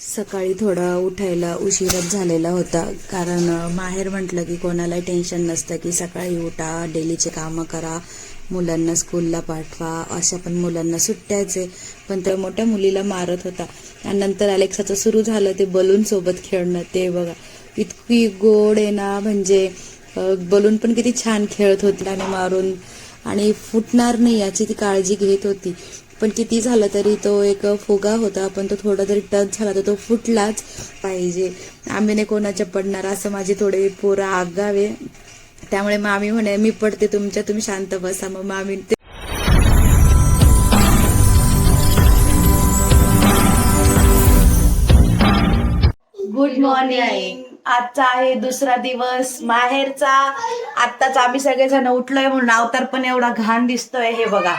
सकाळी थोडा उठायला उशीरच झालेला होता. कारण माहेर म्हटलं की कोणालाही टेन्शन नसतं की सकाळी उठा डेलीचे कामं करा मुलांना स्कूलला पाठवा अशा पण मुलांना सुट्ट्याचे. पण त्या मोठ्या मुलीला मारत होता. आणि नंतर अलेक्साचं सुरू झालं ते बलून सोबत खेळणं ते बघा. इतकी गोड आहे ना म्हणजे बलून पण किती छान खेळत होती आणि मारून. आणि फुटणार नाही याची ती काळजी घेत होती. पण किती झालं तरी तो एक फुगा होता पण तो थोडा तरी टच झाला तर तो फुटलाच पाहिजे. आम्ही नाही कोणाच्या पडणार असं माझे थोडे पोरं आगावे. त्यामुळे मामी म्हणे मी पडते तुमच्या तुम्ही शांत बसा. मग मामी ते गुड मॉर्निंग आजचा आहे दुसरा दिवस. माहेरचा. आत्ताच आम्ही सगळेजण उठलोय म्हणून अवतार पण एवढा घाण दिसतोय हे बघा.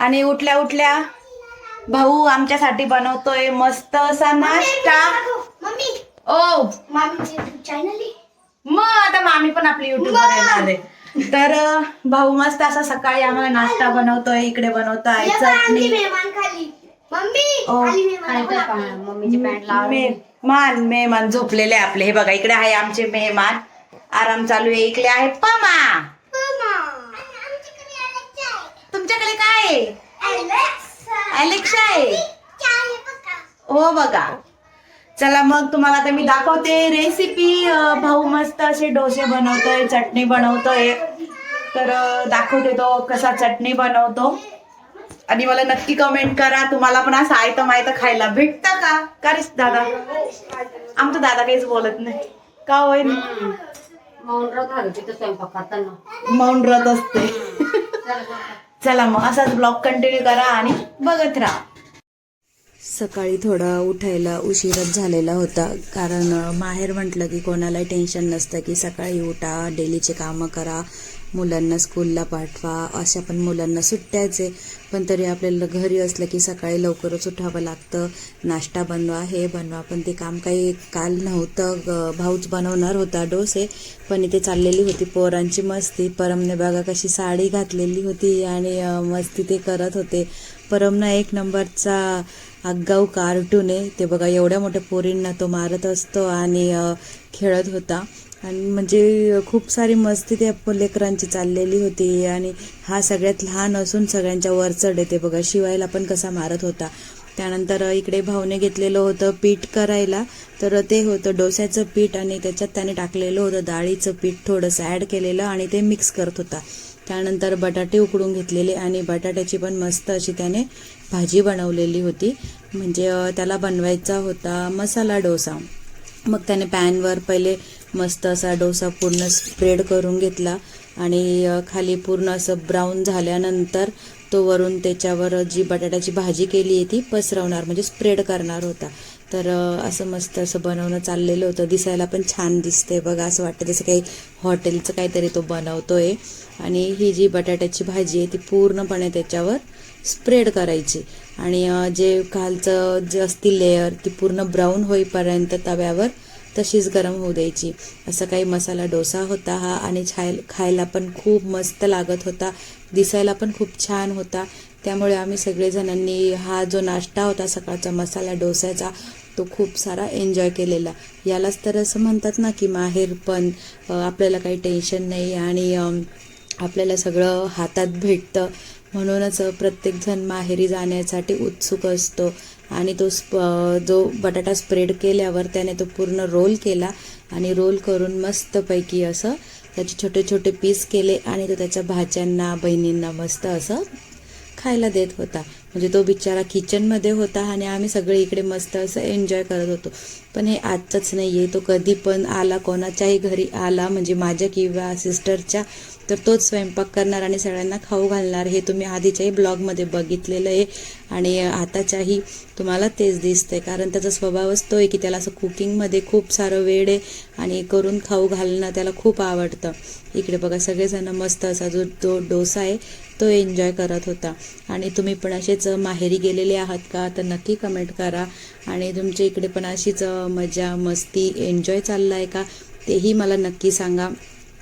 आणि उठल्या उठल्या भाऊ आमच्यासाठी बनवतोय मस्त असा नाश्ता. मम्मी. ओ. मग आता मामी पण आपली युट्यूबवर येणार आहे. तर भाऊ मस्त असा सकाळी आम्हाला नाश्ता बनवतोय इकडे बनवतोय चटणी. मेहमान मेहमान झोपलेले आपले. हे बघा इकडे आहे आमचे मेहमान. आराम चालू आहे इकडे आहे पमा. तुमच्याकडे काय आहे. अलेक्सा आहे. हो बघा. चला मग तुम्हाला आता मी दाखवते रेसिपी भाऊ मस्त असे डोसे बनवतोय चटणी बनवतोय. तर दाखवते तो कसा चटणी बनवतो. आणि मला नक्की कमेंट करा. तुम्हाला पण असं आयतं मायतं खायला भेटतं का? का रे दादा? आमचा दादा काहीच बोलत नाही. का होय मौन रथ असते. चला मग असाच ब्लॉग कंटिन्यू करा आणि बघत राहा. सकाळी थोडा उठायला उशीरच झालेला होता कारण माहेर म्हटलं की कोणालाही टेन्शन नसतं की सकाळी उठा डेलीचे कामं करा मुलांना स्कूलला पाठवा. अशा पण मुलांना सुट्ट्याचे पण तरी आपल्याला घरी असलं की सकाळी लवकरच उठावं लागतं. नाश्ता बनवा हे बनवा. पण ते काम काही काल नव्हतं. भाऊच बनवणार होता डोसे. पण इथे चाललेली होती पोरांची मस्ती. परमने बघा कशी साडी घातलेली होती आणि मस्ती ते करत होते. परमनं एक नंबरचा आगाऊ कार्टून आहे. ते बघा एवढ्या मोठ्या पोरींना तो मारत असतो आणि खेळत होता. आणि म्हणजे खूप सारी मस्ती त्या लेकरांची चाललेली होती आणि हा सगळ्यात लहान असून सगळ्यांच्या वर चढ येते बघा. शिवायला पण कसा मारत होता. त्यानंतर इकडे भाऊने घेतलेलं होतं पीठ करायला. तर ते होतं डोस्याचं पीठ आणि त्याच्यात त्याने टाकलेलं होतं डाळीचं पीठ थोडंसं ॲड केलेलं आणि ते मिक्स करत होता. त्यानंतर बटाटे उकडून घेतलेले आणि बटाट्याची पण मस्त अशी त्याने भाजी बनवलेली होती. म्हणजे त्याला बनवायचा होता मसाला डोसा. मग त्याने पॅनवर पहिले मस्त असा डोसा पूर्ण स्प्रेड करून घेतला आणि खाली पूर्ण असं ब्राऊन झाल्यानंतर तो वरून त्याच्यावर जी बटाट्याची भाजी केली आहे ती पसरवणार म्हणजे स्प्रेड करणार होता. तर असं मस्त असं बनवणं चाललेलं होतं. दिसायला पण छान दिसते बघा असं वाटतं जसं काही हॉटेलचं काहीतरी तो बनवतो आहे आणि ही जी बटाट्याची भाजी आहे ती पूर्णपणे त्याच्यावर स्प्रेड करायची. आणि जे खालचं जे असती लेअर ती पूर्ण ब्राऊन होईपर्यंत तव्यावर तशीच गरम होऊ द्यायची. असं काही मसाला डोसा होता हा आणि छाय खायला पण खूप मस्त लागत होता. दिसायला पण खूप छान होता. त्यामुळे आम्ही सगळेजणांनी हा जो नाश्ता होता सकाळचा मसाला डोसाचा तो खूप सारा एन्जॉय केलेला. यालाच तर असं म्हणतात ना की माहेर पण आपल्याला काही टेन्शन नाही आणि आपल्याला सगळं हातात भेटतं. म्हणूनच प्रत्येकजण माहेरी जाण्यासाठी उत्सुक असतो. आणि तो स्प जो बटाटा स्प्रेड केल्यावर त्याने तो पूर्ण रोल केला आणि रोल करून मस्तपैकी असं त्याचे छोटे छोटे पीस केले आणि तो त्याच्या भाच्यांना बहिणींना मस्त असं खायला देत होता. म्हणजे तो बिचारा किचनमध्ये होता आणि आम्ही सगळे इकडे मस्त असं एन्जॉय करत होतो. पण हे आजचंच नाही आहे तो कधी पण आला कोणाच्याही घरी आला म्हणजे माझ्या किंवा सिस्टरच्या तर तोच स्वयंपाक करणार आणि सगळ्यांना खाऊ घालणार. हे तुम्ही आधीच्याही ब्लॉगमध्ये बघितलेलं आहे. आणि आताच्याही तुम्हाला तेच दिसतंय. कारण त्याचा स्वभावच तो आहे की त्याला असं कुकिंगमध्ये खूप सारं वेळ आहे आणि करून खाऊ घालणं त्याला खूप आवडतं. इकडे बघा सगळेजण मस्त असा जो जो डोसा आहे तो एन्जॉय करत होता. आणि तुम्ही पण असेच माहेरी गेलेले आहात का? तर नक्की कमेंट करा. आणि तुमच्या इकडे पण अशीच मजा मस्ती एन्जॉय चालला आहे का? तेही मला नक्की सांगा.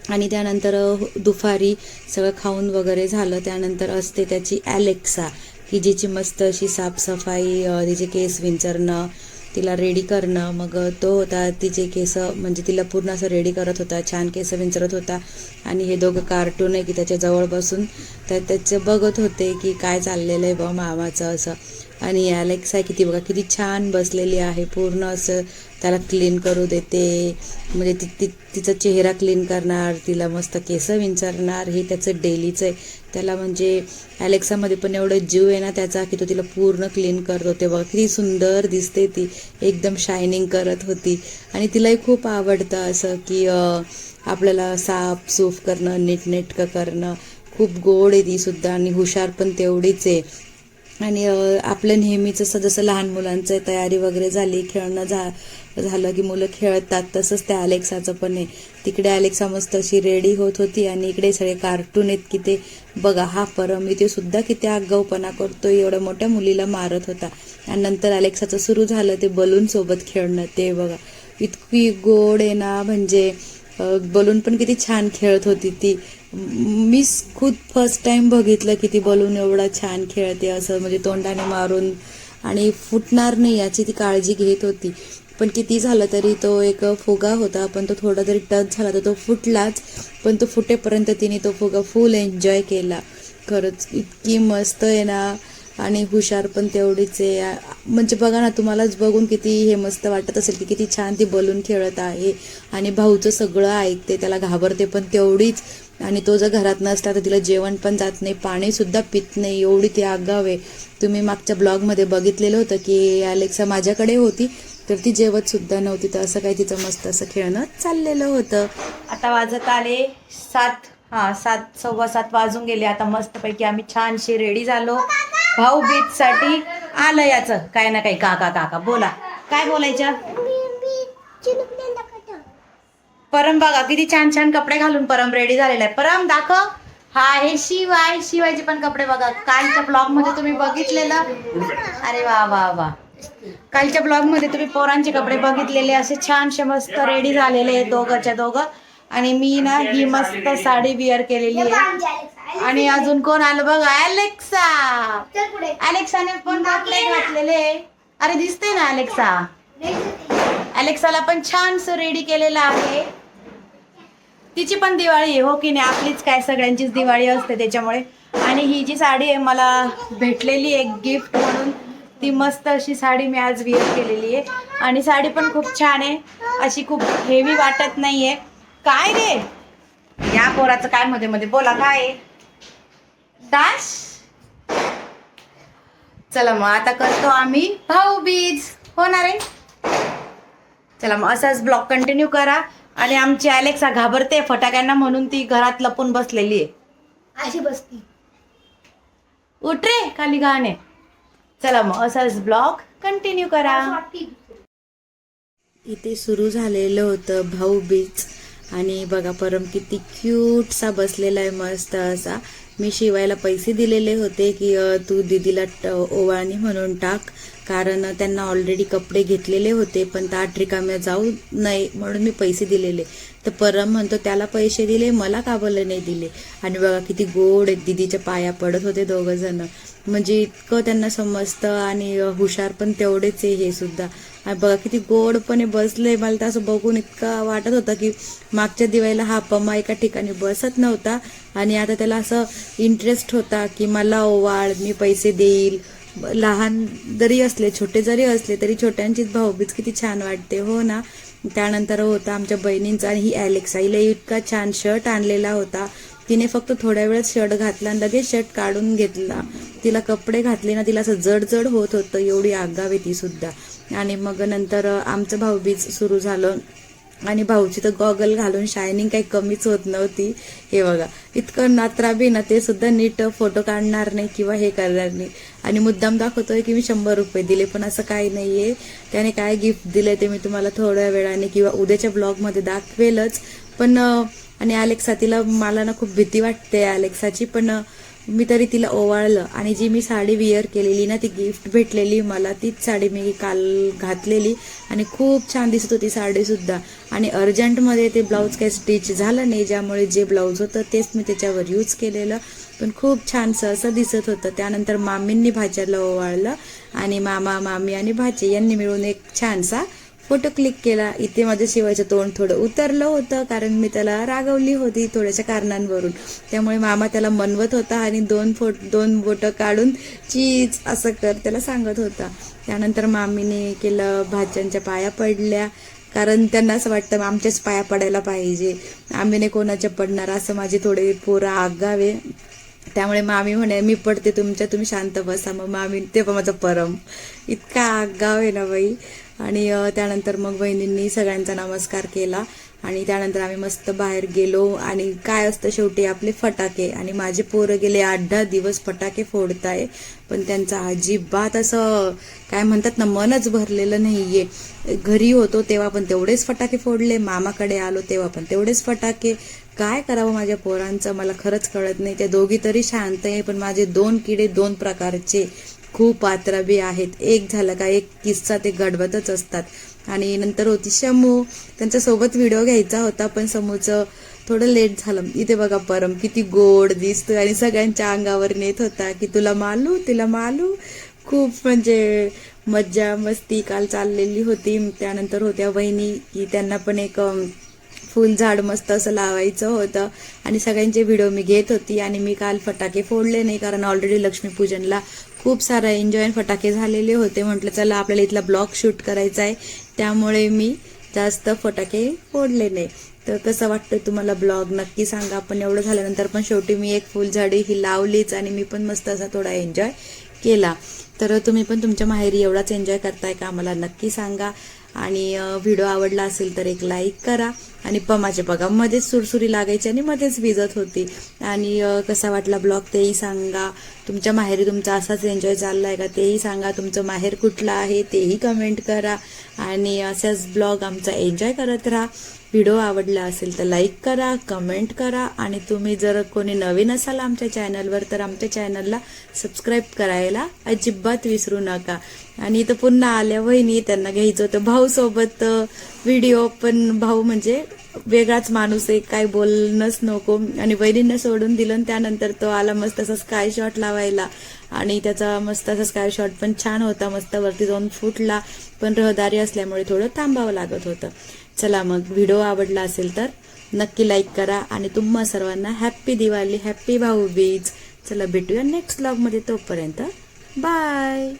आणि त्यानंतर दुपारी सगळं खाऊन वगैरे झालं. त्यानंतर असते त्याची ॲलेक्सा की जिची मस्त अशी साफसफाई तिचे केस विंचरणं तिला रेडी करणं मग तो होता तिचे केस म्हणजे तिला पूर्ण असं रेडी करत होता छान केस विंचरत होता. आणि हे दोघं कार्टून आहे की त्याच्याजवळ बसून. तर त्याचं बघत होते की काय चाललेलं आहे बा मामाचं असं. आणि ॲलेक्स आहे किती बघा किती छान बसलेली आहे. पूर्ण असं त्याला क्लीन करू देते. म्हणजे ती ती तिचा चेहरा क्लीन करणार तिला मस्त केस विंचरणार हे त्याचं डेलीचं आहे. त्याला म्हणजे ॲलेक्सामध्ये पण एवढं जीव आहे ना त्याचा की तो तिला पूर्ण क्लीन करत. होते बघा किती सुंदर दिसते ती. एकदम शायनिंग करत होती. आणि तिलाही खूप आवडतं असं की आपल्याला साफ सूफ करणं नीटनेटकं करणं. खूप गोड आहे ती सुद्धा आणि हुशार पण तेवढीच आहे. आणि आपलं नेहमीच असं जसं लहान मुलांचं तयारी वगैरे झाली खेळणं झा झालं की मुलं खेळतात तसंच त्या अलेक्साचं पण आहे. तिकडे अलेक्सा मस्त अशी रेडी होत होती आणि इकडे सगळे कार्टून आहेत की ते बघा हा परम इथे सुद्धा किती आगाऊपणा करतो एवढ्या मोठ्या मुलीला मारत होता. आणि नंतर अलेक्साचं सुरू झालं ते बलून सोबत खेळणं ते बघा. इतकी गोड आहे ना म्हणजे बलून पण किती छान खेळत होती ती. मी खुद फर्स्ट टाइम बघितलं की ती बलून एवढा छान खेळते असं म्हणजे तोंडाने मारून. आणि फुटणार नाही याची ती काळजी घेत होती. पण किती झालं तरी तो एक फुगा होता पण तो थोडा जरी टच झाला तर तो फुटलाच पण तो फुटेपर्यंत तिने तो फुगा फुल एन्जॉय केला. खरंच इतकी मस्त आहे ना. आणि हुशार पण तेवढीच आहे. म्हणजे बघा ना तुम्हालाच बघून किती हे मस्त वाटत असेल की किती छान ती बलून खेळत आहे. आणि भाऊचं सगळं ऐकते त्याला घाबरते पण तेवढीच. आणि तो जर घरात नसला तर तिला जेवण पण जात नाही पाणीसुद्धा पित नाही. एवढी ती आगाव आहे. तुम्ही मागच्या ब्लॉगमध्ये बघितलेलं होतं की अलेक्सा माझ्याकडे होती तर ती जेवतसुद्धा नव्हती. तर असं काही तिचं मस्त असं खेळणं चाललेलं होतं. आता वाजत आले सात हां सात सव्वा सात वाजून गेले. आता मस्तपैकी आम्ही छानशी रेडी झालो. भाऊ बीच साठी आलं याचं. काय ना काही काका काका बोला. काय बोलायच्या परम बघा किती छान छान कपडे घालून परम रेडी झालेला आहे. परम दाखव. हा आहे शिवाय शिवायचे पण कपडे बघा. कालच्या ब्लॉगमध्ये तुम्ही बघितलेलं. अरे वा वा वा. कालच्या ब्लॉगमध्ये तुम्ही पोरांचे कपडे बघितलेले असे छानसे मस्त रेडी झालेले आहेत दोघंच्या दोघं. आणि मी ना ही मस्त साडी विअर केलेली आहे. आणि अजून कोण आलं बघा? अलेक्सा. अलेक्साने पण कपडे घातलेले. अरे दिसते ना अलेक्सा? अलेक्साला पण छानस रेडी केलेलं आहे. तिची पण दिवाळी आहे हो की नाही? आपलीच काय सगळ्यांचीच दिवाळी असते त्याच्यामुळे. आणि ही जी साडी आहे मला भेटलेली एक गिफ्ट म्हणून. ती मस्त अशी साडी मी आज विअर केलेली आहे. आणि साडी पण खूप छान आहे. अशी खूप हेवी वाटत नाहीये. काय रे? या पोराचं काय मध्ये मध्ये बोला काय डान्स चला मग आता करतो आम्ही भाऊबीज होणार आहे. चला मग असाच ब्लॉग कंटिन्यू करा. आणि आमची अलेक्सा घाबरते फटाक्यांना म्हणून ती घरात लपून बसलेली आहे. अशी बसती. उठ रे खाली गाणे. चला मग असाच ब्लॉग कंटिन्यू करा. इथे सुरू झालेलं होतं भाऊ बीच आणि बघा परम किती क्यूटसा बसलेला आहे मस्त असा. मी शिवायला पैसे दिलेले होते की तू दीदीला ओवाळणी म्हणून टाक. कारण त्यांना ऑलरेडी कपडे घेतलेले होते पण ताट रिकाम्या जाऊ नये म्हणून मी पैसे दिलेले. तर परम म्हणतो त्याला पैसे दिले मला का नाही दिले? आणि बघा किती गोड आहेत दीदीच्या पाया पडत होते दोघं जण म्हणजे इतकं त्यांना समजतं आणि हुशार पण तेवढेच आहे हे सुद्धा. आणि बघा किती गोडपणे बसले मला तर असं बघून इतकं वाटत होतं की मागच्या दिवाळीला हा पमा एका ठिकाणी बसत नव्हता. आणि आता त्याला असं इंटरेस्ट होता की मला ओवाळ मी पैसे देईल. लहान जरी असले छोटे जरी असले तरी छोट्यांचीच भाऊबीज किती छान वाटते. हो ना? त्यानंतर होता आमच्या बहिणींचा आणि ही ॲलेक्सा हिला इतका छान शर्ट आणलेला होता. तिने फक्त थोड्या वेळात शर्ट घातला आणि लगेच शर्ट काढून घेतला. तिला कपडे घातले ना तिला असं जड जड होत होतं एवढी आगावी ती सुद्धा. आणि मग नंतर आमचं भाऊबीज सुरू झालं. आणि भाऊची तर गॉगल घालून शायनिंग काही कमीच होत नव्हती. हे बघा इतकं नात्रा बी ना ते सुद्धा नीट फोटो काढणार नाही किंवा हे करणार नाही. आणि मुद्दाम दाखवतोय की मी शंभर रुपये दिले पण असं काही नाहीये. त्याने काय गिफ्ट दिले ते मी तुम्हाला थोड्या वेळाने किंवा उद्याच्या ब्लॉगमध्ये दाखवेलच. पण आणि अलेक्सा तिला मला ना खूप भीती वाटते अलेक्साची पण मी तरी तिला ओवाळलं आणि जी मी साडी विअर केलेली ना ती गिफ्ट भेटलेली मला तीच साडी मी काल घातलेली आणि खूप छान दिसत होती साडीसुद्धा आणि अर्जंटमध्ये ते ब्लाऊज काही स्टिच झालं नाही ज्यामुळे जे ब्लाऊज होतं तेच मी त्याच्यावर यूज केलेलं. पण खूप छानसं असं दिसत होतं. त्यानंतर मामींनी भाच्याला ओवाळलं आणि मामा मामी आणि भाचे यांनी मिळून एक छानसा फोटो क्लिक केला इथे माझं शिवायचं तोंड थोडं उतरलं होतं कारण मी त्याला रागवली होती थोड्याशा कारणांवरून. त्यामुळे मामा त्याला मनवत होता आणि दोन फोट दोन बोटं काढून चीज असं कर त्याला सांगत होता. त्यानंतर मामीने केलं भाज्यांच्या पाया पडल्या कारण त्यांना असं वाटतं आमच्याच पाया पडायला पाहिजे. आम्ही नाही कोणाच्या पडणार असं माझे थोडे पोरं आगावे. त्यामुळे मामी म्हणे मी पडते तुमच्या तुम्ही शांत बसा. मग मामी ते पण माझं परम इतका आगाव आहे ना बाई. आणि त्यानंतर मग बहिणींनी सगळ्यांचा नमस्कार केला आणि त्यानंतर आम्ही मस्त बाहेर गेलो आणि काय असतं शेवटी आपले फटाके आणि माझे पोरं गेले आठ दहा दिवस फटाके फोडताय पण त्यांचा अजिबात असं काय म्हणतात ना मनच भरलेलं नाहीये. घरी होतो तेव्हा पण तेवढेच फटाके फोडले मामाकडे आलो तेव्हा पण तेवढेच फटाके. काय करावं माझ्या पोरांचं? मला खरंच कळत नाही. त्या दोघी तरी शांत आहे पण माझे दोन किडे दोन प्रकारचे. खूप पात्राबी आहेत. एक झालं का एक किस्सा ते घडवतच असतात. आणि नंतर होती शमू त्यांच्यासोबत व्हिडिओ घ्यायचा होता पण समूचं थोडं लेट झालं. इथे बघा परम किती गोड दिसतोय आणि सगळ्यांच्या अंगावर नेत होता की तुला मालू तुला मालू. खूप म्हणजे मज्जा मस्ती काल चाललेली होती. त्यानंतर होत्या वहिनी की त्यांना पण एक फुलझाड फुल झाड मस्त असं लावायचं होतं. आणि सगळ्यांचे व्हिडिओ मी घेत होती आणि मी काल फटाके फोडले नाही कारण ऑलरेडी लक्ष्मीपूजनला खूप सारा एन्जॉय फटाके झालेले होते. म्हटलं चला आपल्याला इथला ब्लॉग शूट करायचा आहे. त्यामुळे मी जास्त फटाके फोडले नाही. तर कसं वाटतं तुम्हाला ब्लॉग नक्की सांगा. पण एवढं झाल्यानंतर पण शेवटी मी एक फुलझाडी ही लावलीच आणि मी पण मस्त असा थोडा एन्जॉय केला. तर तुम्ही पण तुमच्या माहेरी एवढाच एन्जॉय करताय का? मला नक्की सांगा. आणि व्हिडिओ आवडला असेल तर एक लाईक करा. आणि पमाचे बघा मध्येच सुरसुरी लागायची आणि मध्येच भिजत होती. आणि कसा वाटला ब्लॉग तेही सांगा. तुमच्या माहेरी तुमचा असाच एन्जॉय चाललाय का तेही सांगा. तुमचं माहेर कुठलं आहे तेही कमेंट करा. आणि असाच ब्लॉग आमचा एन्जॉय करत राहा. व्हिडिओ आवडला असेल तर लाईक करा कमेंट करा. आणि तुम्ही जर कोणी नवीन असाल आमच्या चॅनलवर तर आमच्या चॅनलला सबस्क्राईब करायला अजिबात विसरू नका. आणि इथं पुन्हा आल्या वहिनी त्यांना घ्यायचं होतं भाऊसोबत व्हिडिओ. पण भाऊ म्हणजे वेगळाच माणूस आहे काय बोलणंच नको. आणि वहिनींना सोडून दिलं आणि त्यानंतर तो आला मस्त असा स्काय शॉट लावायला. आणि त्याचा मस्त असा स्काय शॉट पण छान होता मस्त वरती जाऊन फुटला. पण रहदारी असल्यामुळे थोडं थांबावं लागत होतं. चला मग व्हिडिओ आवडला असेल तर नक्की लाईक करा. आणि तुम्हा सर्वांना हॅप्पी दिवाळी हॅप्पी भाऊबीज. चला भेटूया नेक्स्ट ब्लॉगमध्ये तोपर्यंत. बाय